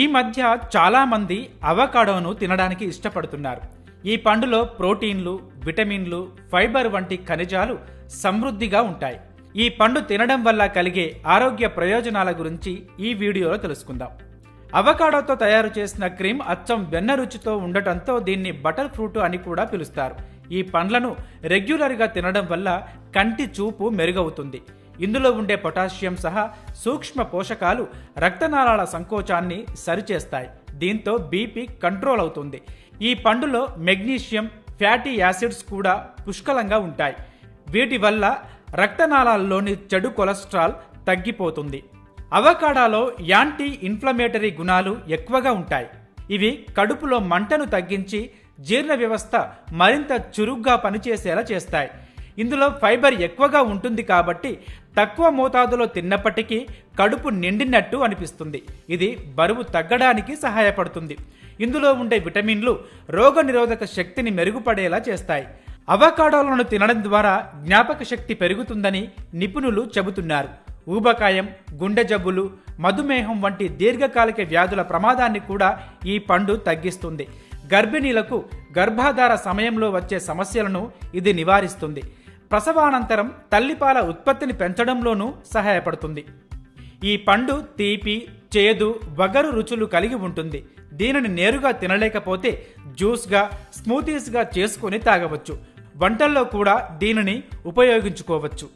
ఈ మధ్య చాలామంది అవకాడోను తినడానికి ఇష్టపడుతున్నారు. ఈ పండులో ప్రోటీన్లు విటమిన్లు ఫైబర్ వంటి ఖనిజాలు సమృద్ధిగా ఉంటాయి. ఈ పండు తినడం వల్ల కలిగే ఆరోగ్య ప్రయోజనాల గురించి ఈ వీడియోలో తెలుసుకుందాం. అవకాడోతో తయారు చేసిన క్రీమ్ అచ్చం వెన్న రుచితో ఉండటంతో దీన్ని బటర్ ఫ్రూట్ అని కూడా పిలుస్తారు. ఈ పండ్లను రెగ్యులర్గా తినడం వల్ల కంటి చూపు మెరుగవుతుంది. ఇందులో ఉండే పొటాషియం సహా సూక్ష్మ పోషకాలు రక్తనాళాల సంకోచాన్ని సరిచేస్తాయి. దీంతో బీపీ కంట్రోల్ అవుతుంది. ఈ పండులో మెగ్నీషియం ఫ్యాటీ యాసిడ్స్ కూడా పుష్కలంగా ఉంటాయి. వీటి వల్ల రక్తనాళాల్లోని చెడు కొలెస్ట్రాల్ తగ్గిపోతుంది. అవకాడాలో యాంటీ ఇన్ఫ్లమేటరీ గుణాలు ఎక్కువగా ఉంటాయి. ఇవి కడుపులో మంటను తగ్గించి జీర్ణ వ్యవస్థ మరింత చురుగ్గా పనిచేసేలా చేస్తాయి. ఇందులో ఫైబర్ ఎక్కువగా ఉంటుంది కాబట్టి తక్కువ మోతాదులో తిన్నప్పటికీ కడుపు నిండినట్టు అనిపిస్తుంది. ఇది బరువు తగ్గడానికి సహాయపడుతుంది. ఇందులో ఉండే విటమిన్లు రోగనిరోధక శక్తిని మెరుగుపడేలా చేస్తాయి. అవకాడోలను తినడం ద్వారా జ్ఞాపక శక్తి పెరుగుతుందని నిపుణులు చెబుతున్నారు. ఊబకాయం గుండె జబ్బులు మధుమేహం వంటి దీర్ఘకాలిక వ్యాధుల ప్రమాదాన్ని కూడా ఈ పండు తగ్గిస్తుంది. గర్భిణీలకు గర్భాధార సమయంలో వచ్చే సమస్యలను ఇది నివారిస్తుంది. ప్రసవానంతరం తల్లిపాల ఉత్పత్తిని పెంచడంలోనూ సహాయపడుతుంది. ఈ పండు తీపి చేదు వగరు రుచులు కలిగి ఉంటుంది. దీనిని నేరుగా తినలేకపోతే జ్యూస్గా స్మూతీస్గా చేసుకొని తాగవచ్చు. వంటల్లో కూడా దీనిని ఉపయోగించుకోవచ్చు.